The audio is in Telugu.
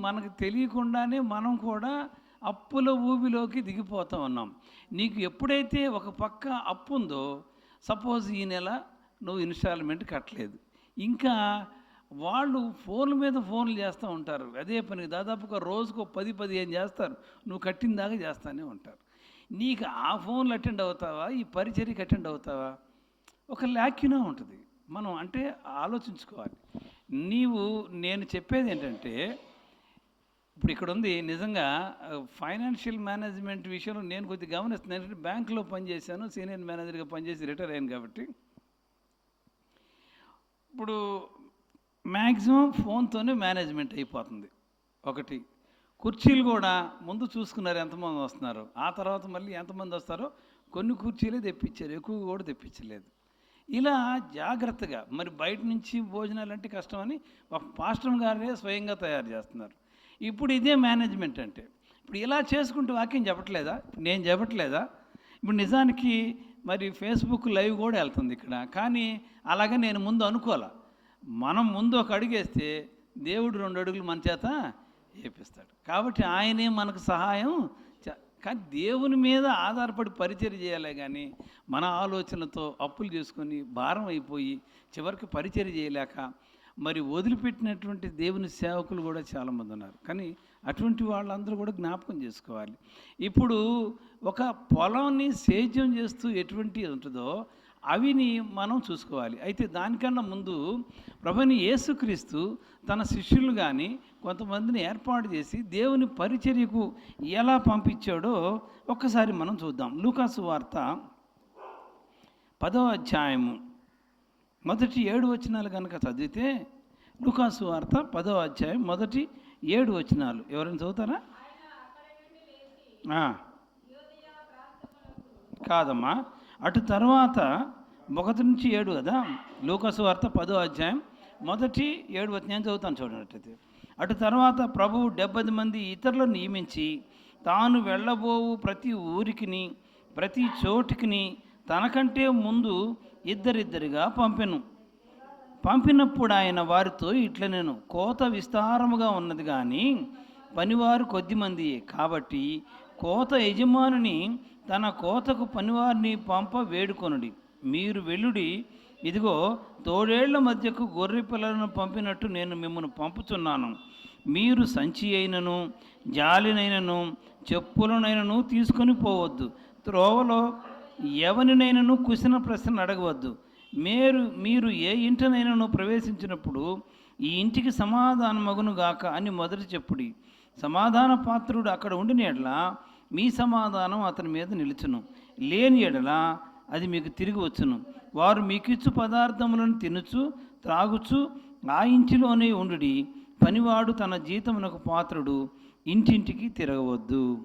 మనకు తెలియకుండానే మనం కూడా అప్పుల ఊబిలోకి దిగిపోతూ ఉన్నాం. నీకు ఎప్పుడైతే ఒక పక్క అప్పు ఉందో సపోజ్ ఈ నెల నువ్వు ఇన్స్టాల్మెంట్ కట్టలేదు. ఇంకా వాళ్ళు ఫోన్ల మీద ఫోన్లు చేస్తూ ఉంటారు. అదే పని దాదాపుగా రోజుకు పది పదిహేను చేస్తారు. నువ్వు కట్టిన దాకా చేస్తూనే ఉంటారు. నీకు ఆ ఫోన్లు అటెండ్ అవుతావా? ఈ పరిచర్యకి అటెండ్ అవుతావా? ఒక ల్యాక్యునా ఉంటుంది. మనం అంటే ఆలోచించుకోవాలి. నీవు నేను చెప్పేది ఏంటంటే ఇప్పుడు ఇక్కడ ఉంది నిజంగా ఫైనాన్షియల్ మేనేజ్మెంట్ విషయంలో నేను కొద్దిగా గమనిస్తున్నాను ఎందుకంటే బ్యాంకులో పనిచేశాను సీనియర్ మేనేజర్గా పనిచేసి రిటైర్ అయ్యాను కాబట్టి. ఇప్పుడు మ్యాక్సిమం ఫోన్తోనే మేనేజ్మెంట్ అయిపోతుంది. ఒకటి కుర్చీలు కూడా ముందు చూసుకున్నారు ఎంతమంది వస్తున్నారు. ఆ తర్వాత మళ్ళీ ఎంతమంది వస్తారో కొన్ని కుర్చీలే తెప్పించారు ఎక్కువ కూడా తెప్పించలేదు. ఇలా జాగ్రత్తగా మరి బయట నుంచి భోజనాలు అంటే కష్టమని ఒక పాస్టర్ గారే స్వయంగా తయారు చేస్తున్నారు. ఇప్పుడు ఇదే మేనేజ్మెంట్ అంటే. ఇప్పుడు ఇలా చేసుకుంటూ వాక్యం చెప్పట్లేదా? నేను చెప్పట్లేదా? ఇప్పుడు నిజానికి మరి ఫేస్బుక్ లైవ్ కూడా వెళ్తుంది ఇక్కడ. కానీ అలాగే నేను ముందు అనుకోలే మనం ముందు ఒక అడుగేస్తే దేవుడు రెండు అడుగులు మన చేత వేపిస్తాడు కాబట్టి ఆయనే మనకు సహాయం కానీ దేవుని మీద ఆధారపడి పరిచయం చేయాలి కానీ మన ఆలోచనతో అప్పులు చేసుకొని భారం అయిపోయి చివరికి పరిచయం చేయలేక మరి వదిలిపెట్టినటువంటి దేవుని సేవకులు కూడా చాలామంది ఉన్నారు. కానీ అటువంటి వాళ్ళందరూ కూడా జ్ఞాపకం చేసుకోవాలి. ఇప్పుడు ఒక పొలాన్ని సేద్యం చేస్తూ ఎటువంటి ఉంటుందో అవిని మనం చూసుకోవాలి. అయితే దానికన్నా ముందు ప్రభుని యేసుక్రీస్తు తన శిష్యులు కానీ కొంతమందిని ఏర్పాటు చేసి దేవుని పరిచర్యకు ఎలా పంపించాడో ఒక్కసారి మనం చూద్దాం. లూకాసు వార్త పదవ అధ్యాయము. మొదటి ఏడు వచనాలు కనుక చదివితే లుకాసు వార్త పదో అధ్యాయం మొదటి ఏడు వచనాలు. ఎవరైనా చదువుతారా? కాదమ్మా. అటు తర్వాత ఒకటి నుంచి ఏడు కదా? లూకాసు వార్త పదో అధ్యాయం మొదటి ఏడు వచ్చి నేను చదువుతాను చూడనట్టయితే అటు తర్వాత ప్రభువు డెబ్బై మంది ఇతరులను నియమించి తాను వెళ్ళబోవు ప్రతి ఊరికిని ప్రతి చోటికిని తనకంటే ముందు ఇద్దరిద్దరిగా పంపెను. పంపినప్పుడు ఆయన వారితో ఇట్ల నేను కోత విస్తారముగా ఉన్నది కానీ పనివారు కొద్దిమంది కాబట్టి కోత యజమానుని తన కోతకు పనివారిని పంప వేడుకొనుడి. మీరు వెల్లుడి ఇదిగో తోడేళ్ళ మధ్యకు గొర్రె పిల్లలను పంపినట్టు నేను మిమ్మల్ని పంపుతున్నాను. మీరు సంచి అయినను జాలినైనను చెప్పులనైనను తీసుకొని పోవద్దు. త్రోవలో ఎవరినైనాను కుసిన ప్రశ్న అడగవద్దు. మీరు మీరు ఏ ఇంటనైనను ప్రవేశించినప్పుడు ఈ ఇంటికి సమాధాన మగును గాక అని మొదటి చెప్పుడి. సమాధాన పాత్రుడు అక్కడ ఉండిన ఎడల మీ సమాధానం అతని మీద నిలుచును. లేని ఎడల అది మీకు తిరిగి వచ్చును. వారు మీకిచ్చు పదార్థములను తినుచు త్రాగుచు ఆ ఇంటిలోనే ఉండుడి. పనివాడు తన జీతమునకు పాత్రుడు ఇంటింటికి తిరగవద్దు.